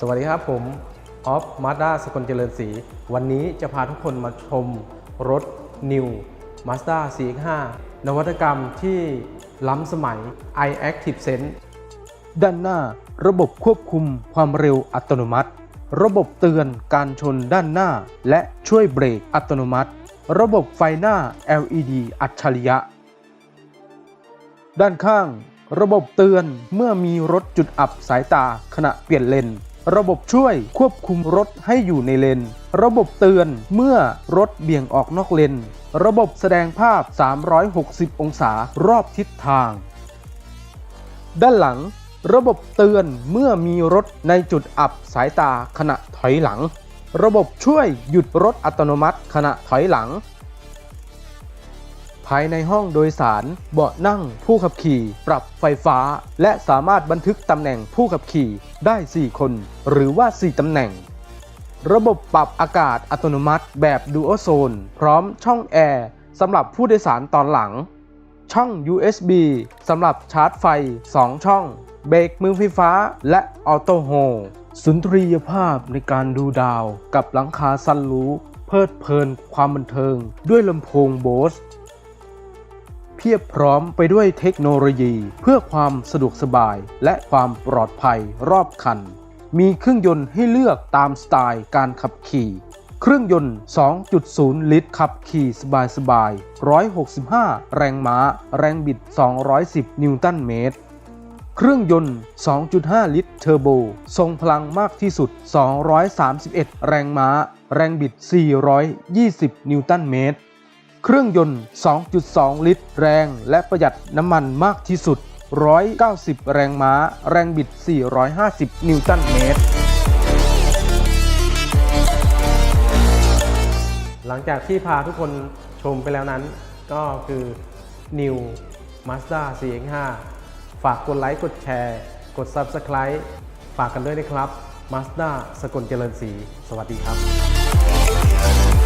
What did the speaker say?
สวัสดีครับผมออฟมาด้าสกลเจริญศรีวันนี้จะพาทุกคนมาชมรถ New Mazda CX-5 นวัตกรรมที่ล้ำสมัย iActive Sense ด้านหน้าระบบควบคุมความเร็วอัตโนมัติ ระบบเตือนการชนด้านหน้า และช่วยเบรกอัตโนมัติ ระบบไฟหน้า LED อัจฉริยะ ด้านข้าง ระบบเตือนเมื่อมีรถจุดอับสายตาขณะเปลี่ยนเลน ระบบช่วยควบคุมรถให้อยู่ในเลน ระบบเตือนเมื่อรถเบี่ยงออกนอกเลน ระบบแสดงภาพ 360 องศารอบทิศทาง ด้านหลัง ระบบเตือนเมื่อมีรถในจุดอับสายตาขณะถอยหลัง ระบบช่วยหยุดรถอัตโนมัติขณะถอยหลัง ภายในห้องโดยสาร เบาะนั่ง ผู้ขับขี่ ปรับไฟฟ้า และสามารถบันทึกตำแหน่งผู้ขับขี่ได้ 4 คน หรือว่า 4 ตำแหน่ง ระบบปรับอากาศอัตโนมัติแบบดูโอโซน พร้อมช่องแอร์สำหรับผู้โดยสารตอนหลัง ช่อง USB สำหรับชาร์จไฟ 2 ช่อง เบรกมือไฟฟ้า และออโต้โฮสุนทรียภาพในการดูดาวกับหลังคาซันรูเพลิดเพลินความบันเทิง ด้วยลำโพงโบส เพียบพร้อมไปด้วยเทคโนโลยี เพื่อความสะดวกสบาย และความปลอดภัยรอบคัน มีเครื่องยนต์ให้เลือกตามสไตล์การขับขี่ เครื่องยนต์ 2.0 ลิตร ขับขี่สบายๆ165 แรงม้า แรงบิด 210 นิวตันเมตร เครื่องยนต์ 2.5 ลิตรเทอร์โบ ทรงพลังมากที่สุด 231 แรงม้า แรงบิด 420 นิวตันเมตร เครื่องยนต์ 2.2 ลิตร แรงและประหยัดน้ำมันมากที่สุด 190 แรงม้า แรงบิด 450 นิวตันเมตร หลังจากที่พาทุกคนชมไปแล้วนั้น ก็คือ New Mazda CX-5 ฝากกดไลค์ กดแชร์ กด Subscribe ฝากกันด้วยนะครับ Mazda สกลเจริญศรีสวัสดีครับ